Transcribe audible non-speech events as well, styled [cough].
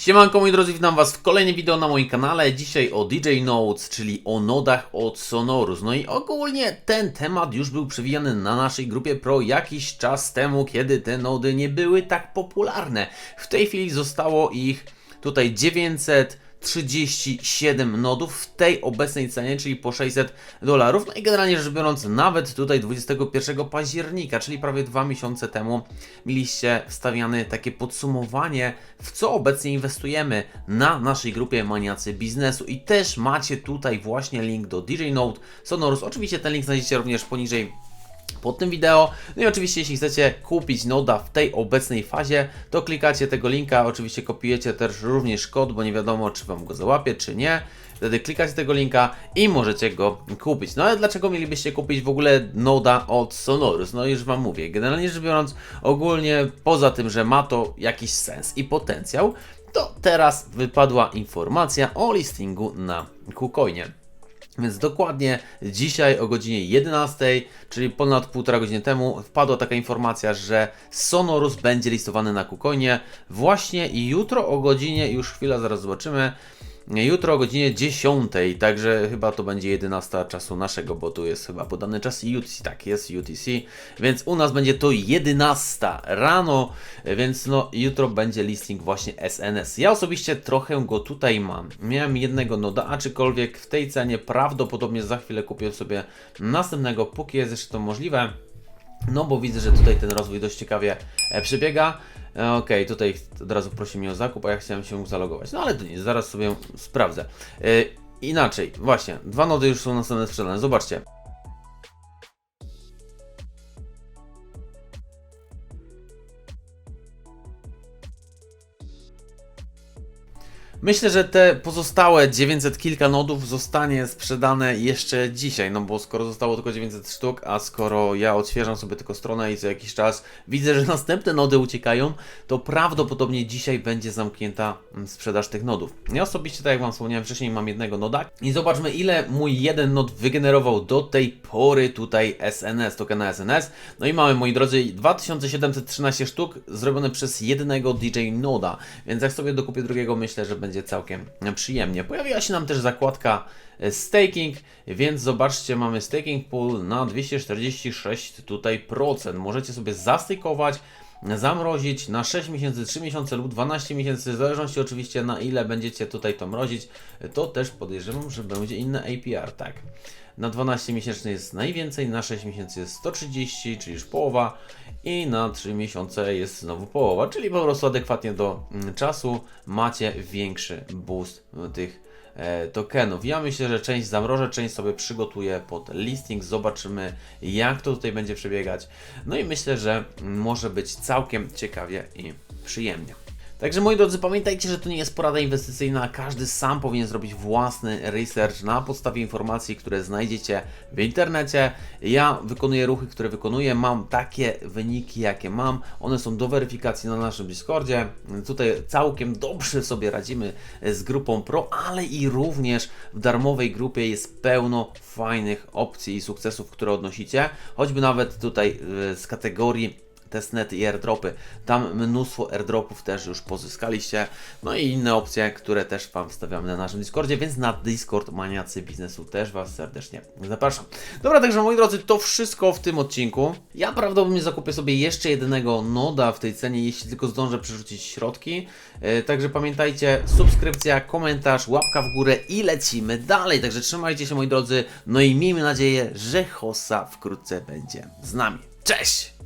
Siemanko moi drodzy, witam was w kolejnym wideo na moim kanale. Dzisiaj o DJ Notes, czyli o nodach od Sonorus. No i ogólnie ten temat już był przewijany na naszej grupie Pro jakiś czas temu, kiedy te nody nie były tak popularne. W tej chwili zostało ich tutaj 937 nodów w tej obecnej cenie, czyli po 600 dolarów. No i generalnie rzecz biorąc, nawet tutaj 21 października, czyli prawie dwa miesiące temu, mieliście wstawiane takie podsumowanie, w co obecnie inwestujemy na naszej grupie Maniacy Biznesu. I też macie tutaj właśnie link do DJ Note Sonorus. Oczywiście ten link znajdziecie również poniżej pod tym wideo. No i oczywiście, jeśli chcecie kupić Noda w tej obecnej fazie, to klikacie tego linka. Oczywiście kopiujecie też również kod, bo nie wiadomo, czy Wam go załapie, czy nie. Wtedy klikacie tego linka i możecie go kupić. No ale dlaczego mielibyście kupić w ogóle Noda od Sonorus? No już Wam mówię. Generalnie rzecz biorąc, ogólnie poza tym, że ma to jakiś sens i potencjał, to teraz wypadła informacja o listingu na KuCoinie. Więc dokładnie dzisiaj o godzinie 11, czyli ponad półtora godziny temu, wpadła taka informacja, że Sonorus będzie listowany na Kucoinie właśnie jutro o godzinie, już chwila, zaraz zobaczymy, jutro o godzinie 10, także chyba to będzie 11 czasu naszego, bo tu jest chyba podany czas UTC, tak jest UTC, więc u nas będzie to 11 rano, więc no jutro będzie listing właśnie SNS. Ja osobiście trochę go tutaj mam. Miałem jednego noda, aczkolwiek w tej cenie prawdopodobnie za chwilę kupię sobie następnego, póki jest jeszcze to możliwe. No bo widzę, że tutaj ten rozwój dość ciekawie e, przebiega. E, Okej, tutaj od razu prosi mnie o zakup, a ja chciałem się zalogować. No ale to nic, zaraz sobie sprawdzę. E, Inaczej, właśnie, dwa nody już są następne sprzedane. Zobaczcie. Myślę, że te pozostałe 900 kilka nodów zostanie sprzedane jeszcze dzisiaj, no bo skoro zostało tylko 900 sztuk, a skoro ja odświeżam sobie tylko stronę i za jakiś czas widzę, że [laughs] następne nody uciekają, to prawdopodobnie dzisiaj będzie zamknięta mm, sprzedaż tych nodów. Ja osobiście, tak jak Wam wspomniałem wcześniej, mam jednego noda i zobaczmy ile mój jeden nod wygenerował do tej pory tutaj SNS, tokena SNS. No i mamy, moi drodzy, 2713 sztuk zrobione przez jednego DJ noda, więc jak sobie dokupię drugiego, myślę, że będzie całkiem przyjemnie. Pojawiła się nam też zakładka e, staking, więc zobaczcie, mamy staking pool na 246 tutaj procent. Możecie sobie zastykować, zamrozić na 6 miesięcy, 3 miesiące lub 12 miesięcy, w zależności oczywiście na ile będziecie tutaj to mrozić, to też podejrzewam, że będzie inne APR, tak. Na 12 miesięczny jest najwięcej, na 6 miesięcy jest 130, czyli już połowa i na 3 miesiące jest znowu połowa, czyli po prostu adekwatnie do mm, czasu macie większy boost tych tokenów. Ja myślę, że część zamrożę, część sobie przygotuję pod listing, zobaczymy jak to tutaj będzie przebiegać. No i myślę, że może być całkiem ciekawie i przyjemnie. Także moi drodzy, pamiętajcie, że to nie jest porada inwestycyjna. Każdy sam powinien zrobić własny research na podstawie informacji, które znajdziecie w internecie. Ja wykonuję ruchy, które wykonuję. Mam takie wyniki, jakie mam. One są do weryfikacji na naszym Discordzie. Tutaj całkiem dobrze sobie radzimy z grupą Pro, ale i również w darmowej grupie jest pełno fajnych opcji i sukcesów, które odnosicie. Choćby nawet tutaj y, z kategorii testnety i airdropy. Tam mnóstwo airdropów też już pozyskaliście. No i inne opcje, które też Wam wstawiamy na naszym Discordzie, więc na Discord Maniacy Biznesu też Was serdecznie zapraszam. Dobra, także moi drodzy, to wszystko w tym odcinku. Ja prawdopodobnie zakupię sobie jeszcze jednego noda w tej cenie, jeśli tylko zdążę przerzucić środki. E, Także pamiętajcie, subskrypcja, komentarz, łapka w górę i lecimy dalej. Także trzymajcie się moi drodzy, no i miejmy nadzieję, że Hossa wkrótce będzie z nami. Cześć!